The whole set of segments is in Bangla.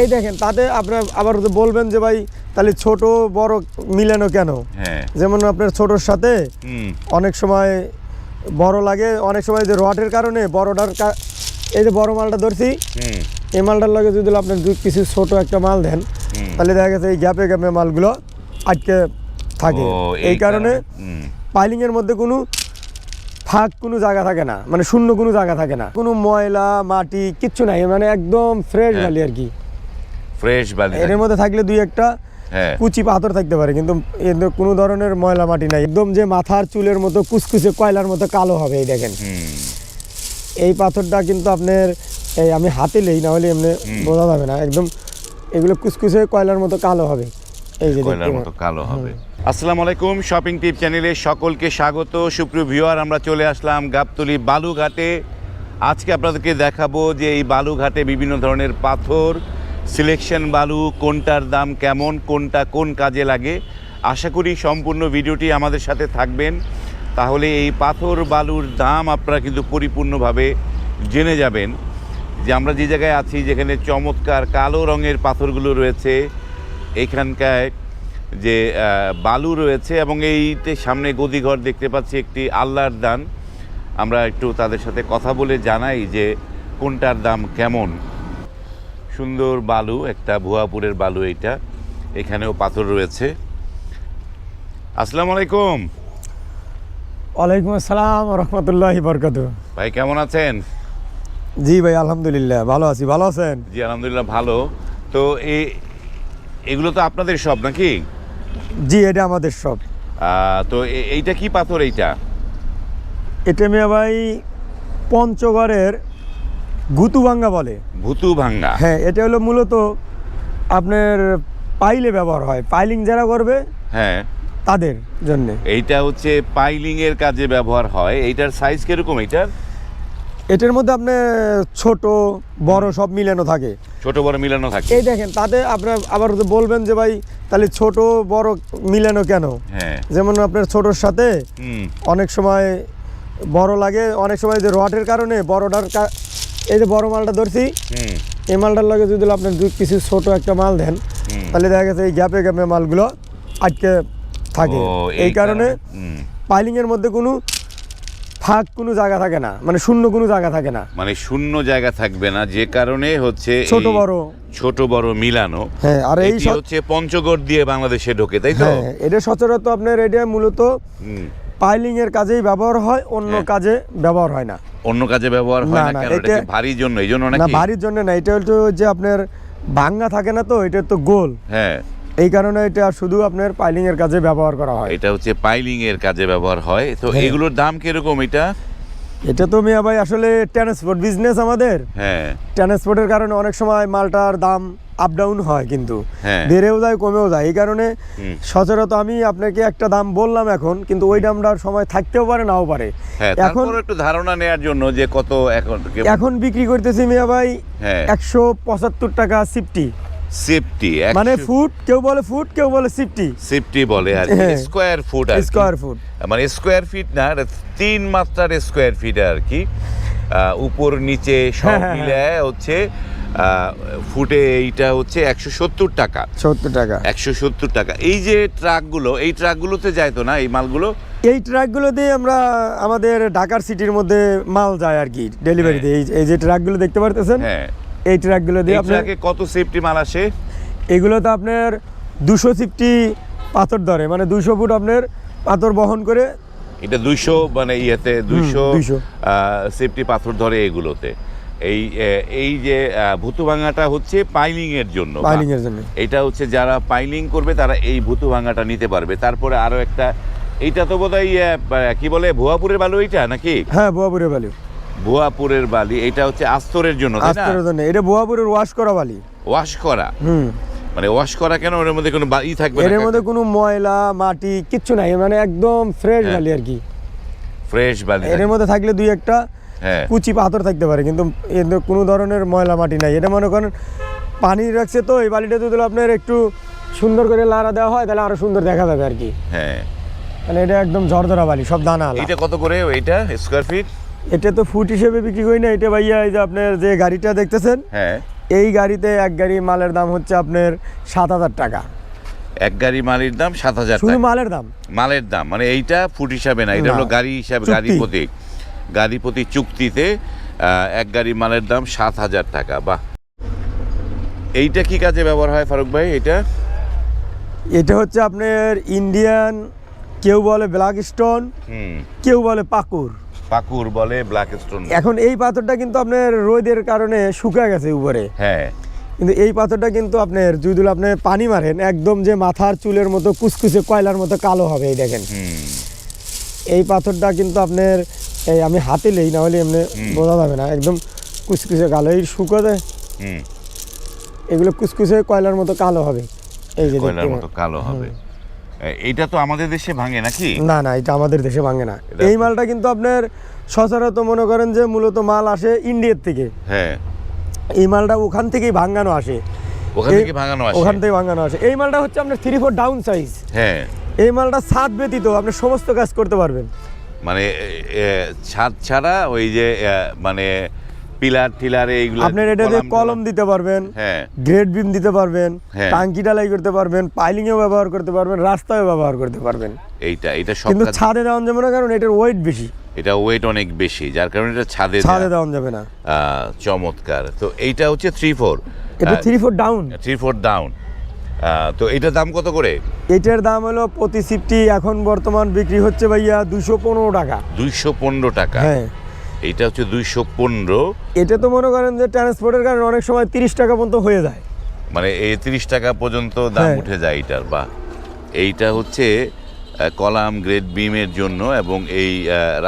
এই দেখেন তাতে আপনার আবার বলবেন যে ভাই তাহলে ছোট বড় মিলানো কেন? হ্যাঁ। যেমন আপনার ছোটোর সাথে অনেক সময় বড় লাগে অনেক সময় যে রডের কারণে বড়টার এই যে বড় মালটা ধরছি এই মালটার লাগে যদি আপনার দুই কিছু ছোট একটা মাল দেন তাহলে দেখা গেছে এই গ্যাপে গ্যাপে মালগুলো আটকে থাকে। এই কারণে। পাইলিংয়ের মধ্যে কোনো ফাঁক কোনো জায়গা থাকে না মানে শূন্য কোনো জায়গা থাকে না। কোনো ময়লা মাটি কিচ্ছু নাই মানে একদম ফ্রেশ হ্যাঁ। বালি আর কি। ফ্রেশ বালি এর মধ্যে থাকলে দুই একটা হ্যাঁ। কুচি পাথর থাকতে পারে কিন্তু কোনো ধরনের ময়লা মাটি নাই। একদম যে মাথার চুলের মতো কুচকুচে কয়লার মতো কালো হবে এই দেখেন। এই পাথরটা কিন্তু আপনার এই আমি হাতে লেই না হলে এমনি বোঝা যাবে না। একদম এগুলো কুচকুচে কয়লার মতো কালো হবে। এই যে কয়লার মতো কালো হবে। আসসালামু আলাইকুম শপিং টিপ চ্যানেলে সকলকে স্বাগত। সুপ্রিয় ভিউয়ার আমরা চলে আসলাম গাবতলি বালুঘাটে। আজকে আপনাদেরকে দেখাবো যে এই বালুঘাটে বিভিন্ন ধরনের পাথর সিলেকশন বালু, কোনটার দাম কেমন, কোনটা কোন কাজে লাগে, আশা করি সম্পূর্ণ ভিডিওটি আমাদের সাথে থাকবেন। তাহলে এই পাথর বালুর দাম আপনারা কিন্তু পরিপূর্ণভাবে জেনে যাবেন। যে আমরা যে জায়গায় আছি, যেখানে চমৎকার কালো রঙের পাথরগুলো রয়েছে এইখানকার যে বালু রয়েছে এবং এইতে সামনে গদিঘর দেখতে পাচ্ছি একটি আল্লাহর দান। আমরা একটু তাদের সাথে কথা বলে জানাই যে কোনটার দাম কেমন। সুন্দর বালু একটা ভুয়াপুরের বালু এইটা। এখানেও পাথর রয়েছে। আসসালামু আলাইকুম। ওয়ালাইকুম আসসালাম রহমতুল্লাহ বরকাত। ভাই কেমন আছেন? জি ভাই আলহামদুলিল্লাহ ভালো আছি। ভালো আছেন? জি আলহামদুলিল্লাহ ভালো। তো এই এগুলো তো আপনাদের সব নাকি? জি এটা আমাদের সব। তো এইটা কি পাথর এইটা? এটা মিয়া ভাই পঞ্চগড়ের গুতুবাঙ্গা বলে। ভুতু ভাঙ্গা হ্যাঁ এটা হলো মূলত আপনার পাইলে ব্যবহার হয় পাইলিং যারা করবে হ্যাঁ। তাদের জন্যে। এইটা হচ্ছে পাইলিং এর কাজে ব্যবহার হয়। এইটার সাইজ কীরকম এইটার? এটার মধ্যে আপনি ছোট বড় সব মিলানো থাকে। ছোট বড় মিলানো থাকে। এই দেখেন তাতে আপনার আবার বলবেন যে ভাই তাহলে ছোট বড় মিলানো কেন? হ্যাঁ। যেমন আপনার ছোটোর সাথে অনেক সময় বড় লাগে অনেক সময় যে রডের কারণে বড়টার এই যে বড় মালটা ধরছি এই মালটার লাগে যদি আপনার দুই কিছু ছোট একটা মাল দেন তাহলে দেখা গেছে এই গ্যাপে গ্যাপে মালগুলো আটকে থাকে। এই কারণে। পাইলিংয়ের মধ্যে কোনো ফাঁক কোনো জায়গা থাকে না মানে শূন্য কোনো জায়গা থাকে না। মানে শূন্য জায়গা থাকবে না যে কারণে হচ্ছে ছোট বড়। ছোট বড় মিলানো। হ্যাঁ আর এই হচ্ছে পঞ্চগড় দিয়ে বাংলাদেশে ঢোকে তাই তো? হ্যাঁ এটা সচরাচর আপনার এটা মূলত হুম। পাইলিং এর কাজেই ব্যবহার হয় অন্য হ্যাঁ। কাজে ব্যবহার হয় না। অন্য কাজে ব্যবহার হয় না, না না, কেন? এটা ভারীর জন্য এই জন্য না নাকি? বাড়ির জন্য না এটা হলো যে আপনার ভাঙ্গা থাকে না তো এটা তো গোল। হ্যাঁ। এই কারণে এটা শুধু আপনার পাইলিং এর কাজে ব্যবহার করা হয়। এটা হচ্ছে পাইলিং এর কাজে ব্যবহার হয়। তো হ্যাঁ। এগুলোর দাম কীরকম এটা? এটা তো মিয়া ভাই আসলে ট্রান্সপোর্ট বিজনেস আমাদের। হ্যাঁ। ট্রান্সপোর্টের কারণে অনেক সময় মালটার দাম আপ ডাউন হয় কিন্তু। হ্যাঁ। বেড়েও যায় কমেও যায়। এই কারণে। সচরাচর আমি আপনাকে একটা দাম বললাম এখন কিন্তু ওই দামটার সময় থাকতেও পারে নাও পারে। হ্যাঁ এখন একটু ধারণা নেওয়ার জন্য যে কত এখন এখন বিক্রি করতেছি মিয়া ভাই হ্যাঁ। একশো পঁচাত্তর টাকা সিফটি। সেফটি মানে ফুট কেউ বলে ফুট কেউ বলে সিফটি। সেফটি বলে আর। স্কোয়ার ফুট আর স্কোয়ার ফুট মানে স্কোয়ার ফিট না তিন মাত্রার স্কোয়ার ফিট আর কি। উপর নিচে সব মিলে হচ্ছে ফুটে এইটা হচ্ছে একশো সত্তর টাকা। সত্তর টাকা। একশো সত্তর টাকা। এই যে ট্রাকগুলো এই ট্রাকগুলোতে যায় তো না এই মালগুলো? এই ট্রাকগুলো দিয়ে আমরা আমাদের ঢাকার সিটির মধ্যে মাল যায় আর কি ডেলিভারি এই এই যে ট্রাকগুলো দেখতে পারতেছেন হ্যাঁ। এই ট্রাকগুলো দিয়ে এই আপনার কত সেফটি মাল আসে? এগুলো তো আপনার দুশো ফিফটি পাথর ধরে মানে দুশো ফুট আপনার পাথর বহন করে। এটা দুইশো মানে ইয়েতে দুইশো 200 সেফটি পাথর ধরে এগুলোতে। এই এই যে ভুতু ভাঙাটা হচ্ছে পাইলিং এর জন্য পাইলিং এর জন্য। এটা হচ্ছে যারা পাইলিং করবে তারা এই ভুতু ভাঙাটা নিতে পারবে। তারপরে আরও একটা এইটা তো বোধহয় কি বলে ভুয়াপুরের বালু এইটা নাকি? হ্যাঁ বোয়াপুরের বালি। ভুয়াপুরের বালি এটা হচ্ছে আস্তরের জন্য আস্তরের জন্য। এটা বোয়াপুরের ওয়াশ করা বালি। ওয়াশ করা? হুম। মানে ওয়াশ করা কেন? ওর মধ্যে কোনো বা- ই থাকবে এর মধ্যে কোনো ময়লা মাটি কিচ্ছু নাই। মানে একদম ফ্রেশ হ্যাঁ। বালি আর কি। ফ্রেশ বালি এর মধ্যে থাকলে দুই একটা কুচি পাথর থাকতে পারে কিন্তু কোনো ধরনের ময়লা মাটি নাই। এটা মনে করেন পানি রাখছে তো এই বালিটা যদি আপনার একটু সুন্দর করে লাড়া দেওয়া হয় তাহলে আরও সুন্দর দেখা যাবে আর কি হ্যাঁ। মানে এটা একদম ঝরঝরা বালি সব দানা এইটা কত করে এইটা স্কোয়ার ফিট এটা তো ফুট হিসেবে বিক্রি করি না এটা ভাইয়া এই যে আপনার যে গাড়িটা দেখতেছেন হ্যাঁ। এই গাড়িতে এক গাড়ি মালের দাম হচ্ছে আপনার সাত হাজার টাকা। এক গাড়ি মালের দাম সাত হাজার শুধু মালের দাম? মালের দাম মানে এইটা ফুট হিসাবে না এটা হলো গাড়ি হিসাবে। গাড়ি প্রতি গাড়ি প্রতি চুক্তিতে এক গাড়ি মালের দাম সাত হাজার টাকা। বাহ। এইটা কি কাজে ব্যবহার হয় ফারুক ভাই এটা এটা হচ্ছে আপনার ইন্ডিয়ান কেউ বলে ব্ল্যাক স্টোন কেউ বলে পাকুর। পাকুর বলে ব্ল্যাক স্টোন। এখন এই পাথরটা কিন্তু আপনার রোদের কারণে শুকিয়ে গেছে উপরে। হ্যাঁ। কিন্তু এই পাথরটা কিন্তু আপনার যদি আপনি পানি মারেন একদম যে মাথার চুলের মতো কুচকুচে কয়লার মতো কালো হবে এই দেখেন। হুম। এই পাথরটা কিন্তু আপনার এই আমি হাতে লেই না হলে এমনি বোঝা যাবে না। একদম কুচকুচে কালো এই শুকোতে হুম। এগুলো কুচকুচে কয়লার মতো কালো হবে। এই যে কয়লার মতো কালো হবে। এইটা তো আমাদের দেশে ভাঙে নাকি? না না এটা আমাদের দেশে ভাঙে না। এই মালটা কিন্তু আপনার সচরাচর মনে করেন যে মূলত মাল আসে ইন্ডিয়ার থেকে। হ্যাঁ। এই মালটা ওখান থেকেই ভাঙানো আসে। ওখান থেকে ভাঙানো আসে। ওখান থেকে ভাঙানো আসে। এই মালটা হচ্ছে আপনার থ্রি ফোর ডাউন সাইজ হ্যাঁ। এই মালটা ছাদ ব্যতীত আপনি সমস্ত কাজ করতে পারবেন। মানে ছাদ ছাড়া ওই যে মানে পিলার টিলার এইগুলো আপনার এটা দিয়ে কলম দিতে পারবেন হ্যাঁ। গ্রেড বিম দিতে পারবেন হ্যাঁ। টাঙ্কি ডালাই করতে পারবেন পাইলিংয়েও ব্যবহার করতে পারবেন রাস্তায় ব্যবহার করতে পারবেন। এইটা এটা সব কিন্তু ছাদে দেওয়া যাবে না কারণ এটার ওয়েট বেশি। এটা ওয়েট অনেক বেশি যার কারণে এটা ছাদে ছাদে। দেওয়া যাবে না। চমৎকার। তো এইটা হচ্ছে থ্রি ফোর এটা three four down three four down তো এটার দাম কত করে? এটার দাম হলো প্রতি সিফটি এখন বর্তমান বিক্রি হচ্ছে ভাইয়া দুশো পনেরো টাকা। দুইশো পনেরো টাকা? হ্যাঁ। এটা হচ্ছে দুইশো পনেরো। এটা তো মনে করেন যে ট্রান্সপোর্টের কারণে অনেক সময় তিরিশ টাকা পর্যন্ত হয়ে যায়। মানে এই তিরিশ টাকা পর্যন্ত দাম হ্যাঁ। উঠে যায় এইটার বা এইটা হচ্ছে কলাম গ্রেড বিমের জন্য এবং এই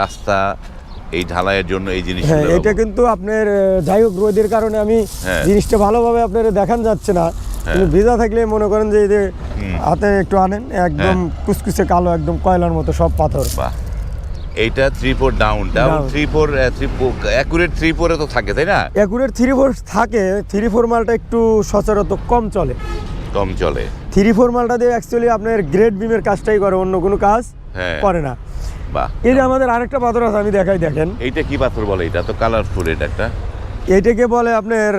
রাস্তা এই ঢালাইয়ের জন্য এই জিনিস হ্যাঁ এটা কিন্তু আপনার যাই হোক রোদের কারণে আমি হ্যাঁ। জিনিসটা ভালোভাবে আপনার দেখান যাচ্ছে না। কিন্তু ভিজা থাকলে মনে করেন যে এই যে হাতে একটু আনেন একদম কুচকুচে কালো একদম কয়লার মতো সব পাথর। বাহ। এইটা three four down down three four three accurate three ফোরে তো থাকে তাই না? একুরের থ্রি ফোর থাকে থ্রি ফোর মালটা একটু সচরাচর কম চলে। কম চলে। থ্রি ফোর মালটা দিয়ে অ্যাকচুয়ালি আপনার গ্রেড বিমের কাজটাই করে অন্য কোনো কাজ হ্যাঁ। করে না। বাহ। এই যে আমাদের আরেকটা পাথর আছে আমি দেখাই দেখেন। এইটা কি পাথর বলে এটা? তো কালারফুল এটা একটা। এইটাকে বলে আপনার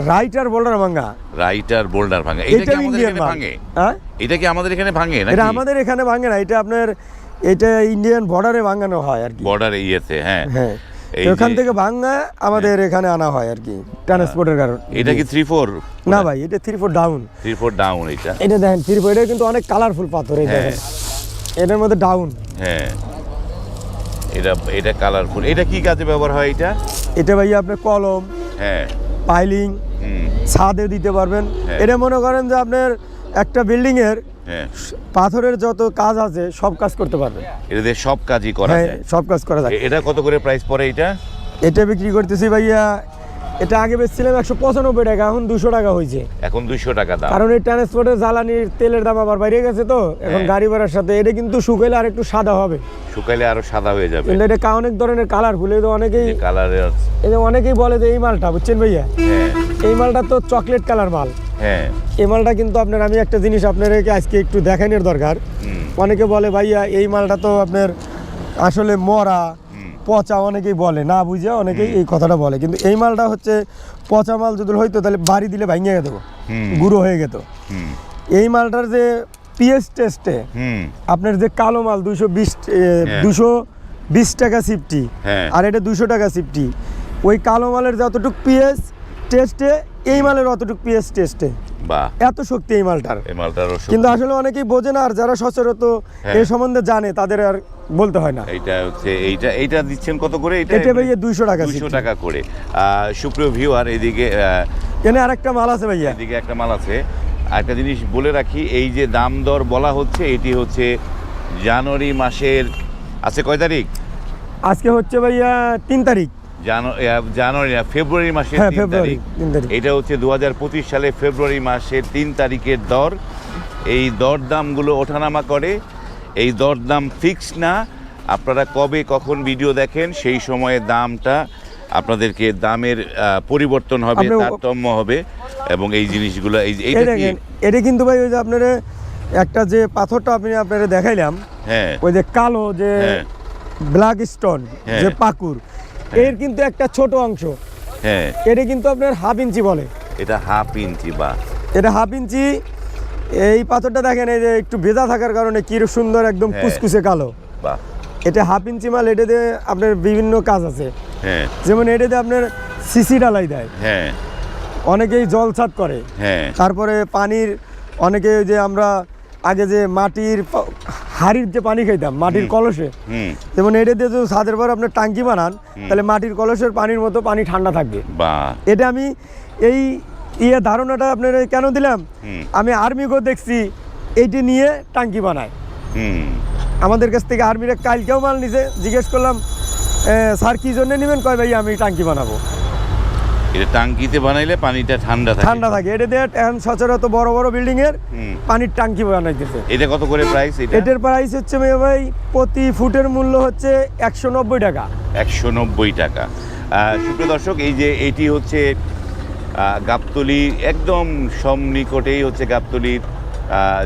রাইটার বোল্ডার ভাঙ্গা। রাইটার বোল্ডার ভাঙে এটা কি আমাদের এখানে ভাঙে? হ্যাঁ? এটা কি আমাদের এখানে ভাঙে নাকি? এটা আমাদের এখানে ভাঙে না এটা আপনার এটা ইন্ডিয়ান বর্ডারে ভাঙানো হয় আর কি। বর্ডার ইয়েতে হ্যাঁ। হ্যাঁ। ওখান থেকে ভাঙা আমাদের এখানে আনা হয় আর কি ট্রান্সপোর্টের কারণ এটা কি থ্রি ফোর না ভাই এটা three four down three four down এটা। এটা দেখেন থ্রি ফোর এটা কিন্তু অনেক কালারফুল পাথর এই হ্যাঁ। দেখেন এটার মধ্যে ডাউন হ্যাঁ। এটা এটা কালারফুল এটা কি কাজে ব্যবহার হয় এটা? এটা ভাই আপনার কলম। হ্যাঁ। পাইলিং ছাদে দিতে পারবেন। হ্যাঁ। এটা মনে করেন যে আপনার একটা বিল্ডিং এর হ্যাঁ। পাথরের যত কাজ আছে সব কাজ করতে পারবেন। এটা দিয়ে সব কাজই করা হ্যাঁ যায়। সব কাজ করা যায়। এটা কত করে প্রাইস পড়ে এটা? এটা বিক্রি করতেছি ভাইয়া এটা আগে বেচছিলাম একশো পঁচানব্বই টাকা এখন দুশো টাকা হয়েছে এখন দুইশো টাকা দাম। কারণ এই ট্রান্সপোর্টের জ্বালানির তেলের দাম আবার বাইরে গেছে তো এখন হ্যাঁ। গাড়ি ভাড়ার সাথে এটা কিন্তু শুকাইলে আর একটু সাদা হবে। শুকাইলে আরও সাদা হয়ে যাবে। কিন্তু এটা অনেক ধরনের কালারফুল এই তো অনেকেই কালারের এই যে অনেকেই বলে যে এই মালটা বুঝছেন ভাইয়া? হ্যাঁ। এই মালটা তো চকলেট কালার মাল। হ্যাঁ। এই মালটা কিন্তু আপনার আমি একটা জিনিস আপনাদেরকে আজকে একটু দেখানোর দরকার। অনেকে বলে ভাইয়া এই মালটা তো আপনার আসলে মরা পচা অনেকেই বলে না বুঝে অনেকেই এই কথাটা বলে। কিন্তু এই মালটা হচ্ছে পচা মাল যদি হইতো তাহলে বাড়ি দিলে ভাঙিয়ে যেত হুম। গুঁড়ো হয়ে হুম। এই মালটার যে পিএস টেস্টে আপনার যে কালো মাল দুশো বিশ হ্যাঁ। দুশো বিশ টাকা সিফটি হ্যাঁ। আর এটা দুশো টাকা সিফটি ওই কালো মালের যতটুক পিএস টেস্টে এই মালের অতটুক পিএস টেস্টে। এত শক্তি এই মালটার। কিন্তু আসলে অনেকেই বোঝে না আর যারা সচরাচর হ্যাঁ। এই সম্বন্ধে জানে তাদের আর বলতে হয় না। এইটা হচ্ছে এইটা এইটা দিচ্ছেন কত করে? এটা এটা ভাইয়া দুইশো টাকা দুইশো সিফটি টাকা করে। সুপ্রিয় ভিউয়ার এদিকে এখানে আরেকটা মাল আছে ভাইয়া। এদিকে একটা মাল আছে। একটা জিনিস বলে রাখি এই যে দাম দর বলা হচ্ছে এটি হচ্ছে জানুয়ারি মাসের আছে কয় তারিখ? আজকে হচ্ছে ভাইয়া তিন তারিখ। জানু- জানুয়ারি না, ফেব্রুয়ারি মাসের হ্যাঁ তিন তারিখ। এটা হচ্ছে দু হাজার পঁচিশ সালে ফেব্রুয়ারি মাসের তিন তারিখের দর। এই দর দামগুলো ওঠানামা করে এই দর দাম ফিক্স না। আপনারা কবে কখন ভিডিও দেখেন সেই সময়ে দামটা আপনাদেরকে দামের পরিবর্তন হবে তারতম্য হবে এবং এই জিনিসগুলো এই এটা কিন্তু ভাই ওই যে আপনার একটা যে পাথরটা আপনি আপনারা দেখাইলাম হ্যাঁ। ওই যে কালো যে হ্যাঁ। ব্ল্যাক স্টোন হ্যাঁ। যে পাকুর এর কিন্তু একটা ছোট অংশ। হ্যাঁ। এটা কিন্তু আপনার হাফ ইঞ্চি বলে। এটা হাফ ইঞ্চি বা এটা হাফ ইঞ্চি এই পাথরটা দেখেন এই যে একটু ভেজা থাকার কারণে কি সুন্দর একদম হ্যাঁ। কুচকুচে কালো। এটা হাফ ইঞ্চি মাল এটা দিয়ে আপনার বিভিন্ন কাজ আছে। হ্যাঁ। যেমন এটাতে আপনার সিসি ডালাই দেয়। হ্যাঁ। অনেকেই জল ছাদ করে। তারপরে পানির অনেকে ওই যে আমরা আগে যে মাটির হাড়ির যে পানি খাইতাম মাটির কলসে যেমন এটা দিয়ে যদি ছাদের পর আপনার টাঙ্কি বানান তাহলে মাটির কলসের পানির মতো পানি ঠান্ডা থাকবে। এটা আমি এই ইয়ে ধারণাটা আপনার কেন দিলাম। আমি আর্মিকেও দেখছি এইটি নিয়ে টাঙ্কি বানায়। আমাদের কাছ থেকে আর্মিরা কালকেও মাল নিছে জিজ্ঞেস করলাম স্যার কি জন্য নেবেন? কয় ভাই আমি টাঙ্কি বানাবো। এটা টাঙ্কিতে বানাইলে পানিটা ঠান্ডা থাকে। ঠান্ডা থাকে। এটা দিয়ে এখন সচরাচর বড় বড় বিল্ডিং এর পানির টাঙ্কি বানাইতেছে। এটা কত করে প্রাইস এটা? এটার প্রাইস হচ্ছে ভাই প্রতি ফুটের মূল্য হচ্ছে একশো নব্বই টাকা। একশো নব্বই টাকা। সুপ্রিয় দর্শক এই যে এটি হচ্ছে গাবতলি একদম সন্নিকটেই হচ্ছে গাবতলির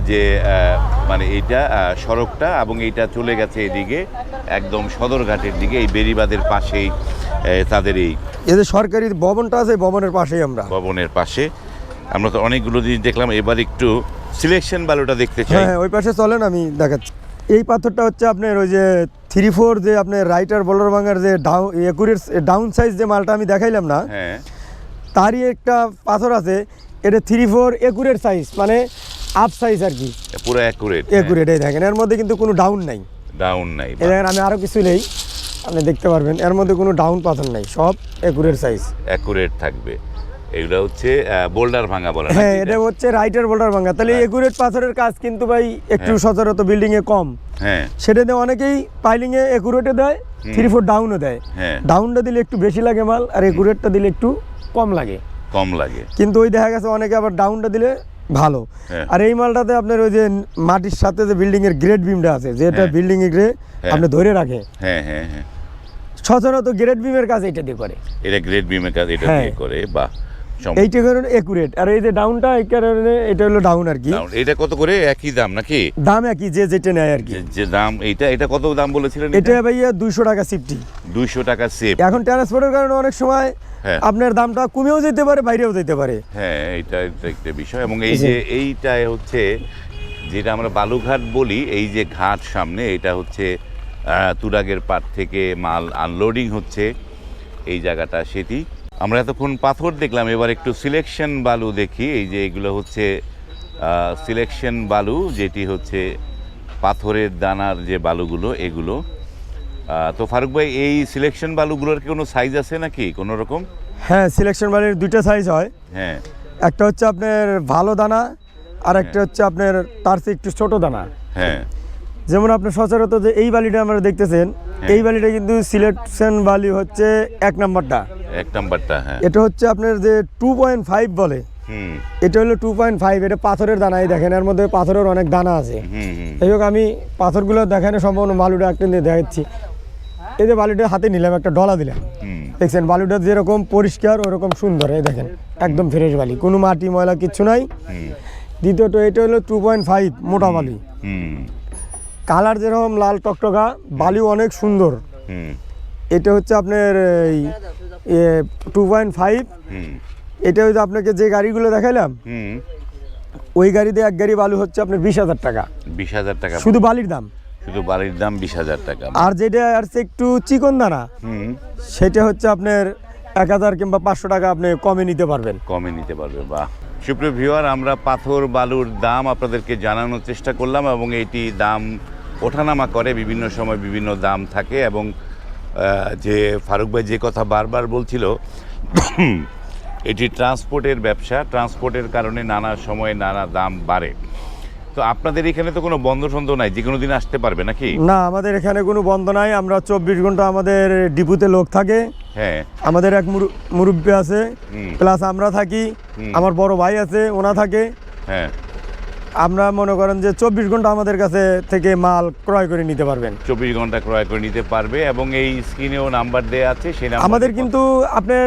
যে মানে এইটা সড়কটা এবং এইটা চলে গেছে এদিকে একদম সদরঘাটের দিকে এই বেরিবাদের পাশেই তাদের এই এদের সরকারি ভবনটা আছে ভবনের পাশেই আমরা। ভবনের পাশে। আমরা তো অনেকগুলো জিনিস দেখলাম এবার একটু সিলেকশন বালুটা দেখতে চাই। হ্যাঁ হ্যাঁ, ওই পাশে চলেন আমি দেখাচ্ছি। এই পাথরটা হচ্ছে আপনার ওই যে থ্রি ফোর যে আপনার রাইটার বোলার ভাঙার যে ডাউন একুরের ডাউন সাইজ যে মালটা আমি দেখাইলাম না হ্যাঁ। তারই একটা পাথর আছে এটা থ্রি ফোর একুরের সাইজ মানে আপ সাইজ আর কি। পুরো অ্যাকুরেট একুরেট এই দেখেন এর মধ্যে কিন্তু কোনো ডাউন নাই। ডাউন নাই এই দেখেন আমি আরও কিছু নেই আপনি দেখতে পারবেন এর মধ্যে কোনো ডাউন পাথর নাই সব একুরের সাইজ একুরেট থাকবে। এগুলো হচ্ছে বোল্ডার ভাঙা বলে হ্যাঁ এটা হচ্ছে রাইটার বোল্ডার ভাঙা। তাহলে হ্যাঁ। একুরেট পাথরের কাজ কিন্তু ভাই একটু হ্যাঁ। সচরাচর বিল্ডিং এ কম। হ্যাঁ। সেটাতে অনেকেই পাইলিং এ একুরেটে দেয় থ্রি ফোর ডাউনও দেয়। হ্যাঁ। ডাউনটা দিলে একটু বেশি লাগে মাল আর একুরেটটা দিলে একটু কম লাগে কম লাগে কিন্তু ওই দেখা গেছে অনেকে আবার ডাউনটা দিলে ভালো হ্যাঁ। আর এই মালটাতে আপনার ওই যে মাটির সাথে যে বিল্ডিং এর গ্রেড বিমটা আছে যেটা। বিল্ডিং এর গ্রে। আপনি ধরে রাখে হ্যাঁ হ্যাঁ হ্যাঁ সচরাচর গ্রেড বিমের কাজ এটা দিয়ে করে এটা গ্রেড বিমের কাজ এটা হ্যাঁ। দিয়ে করে বা এইটা কারণে একুরেট আর এই যে ডাউনটা এই কারণে এটা হলো ডাউন আর কি। এটা কত করে? একই দাম নাকি? দাম একই যে যেটা নেয় আর কি। যে- দাম এইটা এটা কত দাম বলেছিলেন এটা ভাইয়া দুইশো টাকা সিফটি দুইশো টাকা সেভ এখন ট্রান্সপোর্টের কারণে অনেক সময় হ্যাঁ। আপনার দামটা কমেও যেতে পারে বাইরেও যেতে পারে। হ্যাঁ এটা এটা একটা বিষয়। এবং এই যে এইটাই হচ্ছে যেটা আমরা বালুঘাট বলি এই যে ঘাট সামনে এটা হচ্ছে তুরাগের পাট থেকে মাল আনলোডিং হচ্ছে এই জায়গাটা সেটি। আমরা এতক্ষণ পাথর দেখলাম এবার একটু সিলেকশন বালু দেখি। এই যে এগুলো হচ্ছে সিলেকশন বালু যেটি হচ্ছে পাথরের দানার যে বালুগুলো এগুলো। তো ফারুক ভাই এই সিলেকশন বালুগুলোর কি কোনো সাইজ আছে নাকি? কোনো রকম? হ্যাঁ সিলেকশন বালির দুইটা সাইজ হয়। হ্যাঁ। একটা হচ্ছে আপনার ভালো দানা আর একটা হচ্ছে আপনার তার চেয়ে একটু ছোট দানা। হ্যাঁ। যেমন আপনি সচরাচর যে এই বালিটা আমরা দেখতেছেন হ্যাঁ। এই বালিটা কিন্তু সিলেকশন বালি হচ্ছে এক নাম্বারটা। এক নাম্বারটা হ্যাঁ। এটা হচ্ছে আপনার যে টু পয়েন্ট ফাইভ বলে এটা হলো টু পয়েন্ট ফাইভ এটা পাথরের দানা এই দেখেন এর মধ্যে পাথরের অনেক দানা আছে। হুম হোক আমি পাথরগুলো দেখানো সম্পূর্ণ বালুটা একটা নিয়ে দেখাচ্ছি। এই যে বালুটা হাতে নিলাম একটা ডলা দিলাম। দেখছেন বালুটা যেরকম পরিষ্কার ওরকম সুন্দর এই দেখেন একদম ফ্রেশ বালি। কোনো মাটি ময়লা কিচ্ছু নাই। দ্বিতীয়ত এটা হলো টু পয়েন্ট ফাইভ মোটা বালি। কালার যেরকম লাল টকটকা বালিও অনেক সুন্দর। এটা হচ্ছে আপনার এই টু পয়েন্ট ফাইভ এটা হচ্ছে আপনাকে যে গাড়িগুলো দেখাইলাম হুম। ওই গাড়িতে এক গাড়ি বালু হচ্ছে আপনার বিশ হাজার টাকা। বিশ হাজার টাকা। শুধু বালির দাম। শুধু বালির দাম বিশ হাজার টাকা। আর যেটা আছে একটু চিকন দানা সেটা হচ্ছে আপনার এক হাজার কিংবা পাঁচশো টাকা আপনি কমে নিতে পারবেন। কমে নিতে পারবেন বাহ। সুপ্রিয় ভিউয়ার আমরা পাথর বালুর দাম আপনাদেরকে জানানোর চেষ্টা করলাম এবং এটি দাম ওঠানামা করে বিভিন্ন সময় বিভিন্ন দাম থাকে এবং যে ফারুক ভাই যে কথা বারবার বলছিল এটি ট্রান্সপোর্টের ব্যবসা ট্রান্সপোর্টের কারণে নানা সময়ে নানা দাম বাড়ে। তো আপনাদের এখানে তো কোনো বন্ধ সন্ধ নাই যে কোনো দিন আসতে পারবে নাকি? না আমাদের এখানে কোনো বন্ধ নাই আমরা চব্বিশ ঘণ্টা আমাদের ডিপুতে লোক থাকে। হ্যাঁ। আমাদের এক মুরু- মুরব্বি আছে প্লাস আমরা থাকি আমার বড় ভাই আছে ওনা থাকে। হ্যাঁ। আমরা মনে করেন যে চব্বিশ ঘণ্টা আমাদের কাছে থেকে মাল ক্রয় করে নিতে পারবেন। চব্বিশ ঘণ্টা ক্রয় করে নিতে পারবে এবং এই স্ক্রিনেও নাম্বার দেওয়া আছে সেই নাম্বার আমাদের কিন্তু আপনার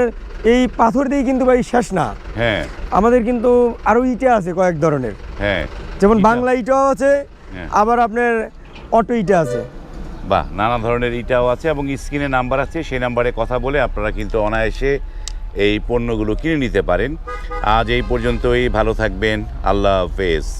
এই পাথর দিয়ে কিন্তু ভাই শেষ না। হ্যাঁ। আমাদের কিন্তু আরও ইটা আছে কয়েক ধরনের। হ্যাঁ। যেমন বাংলা ইটাও আছে হ্যাঁ। আবার আপনার অটো ইটা আছে। বাহ নানা ধরনের ইটাও আছে এবং স্ক্রিনে নাম্বার আছে সেই নাম্বারে কথা বলে আপনারা কিন্তু অনায়াসে এই পণ্যগুলো কিনে নিতে পারেন। আজ এই পর্যন্তই ভালো থাকবেন আল্লাহ হাফেজ।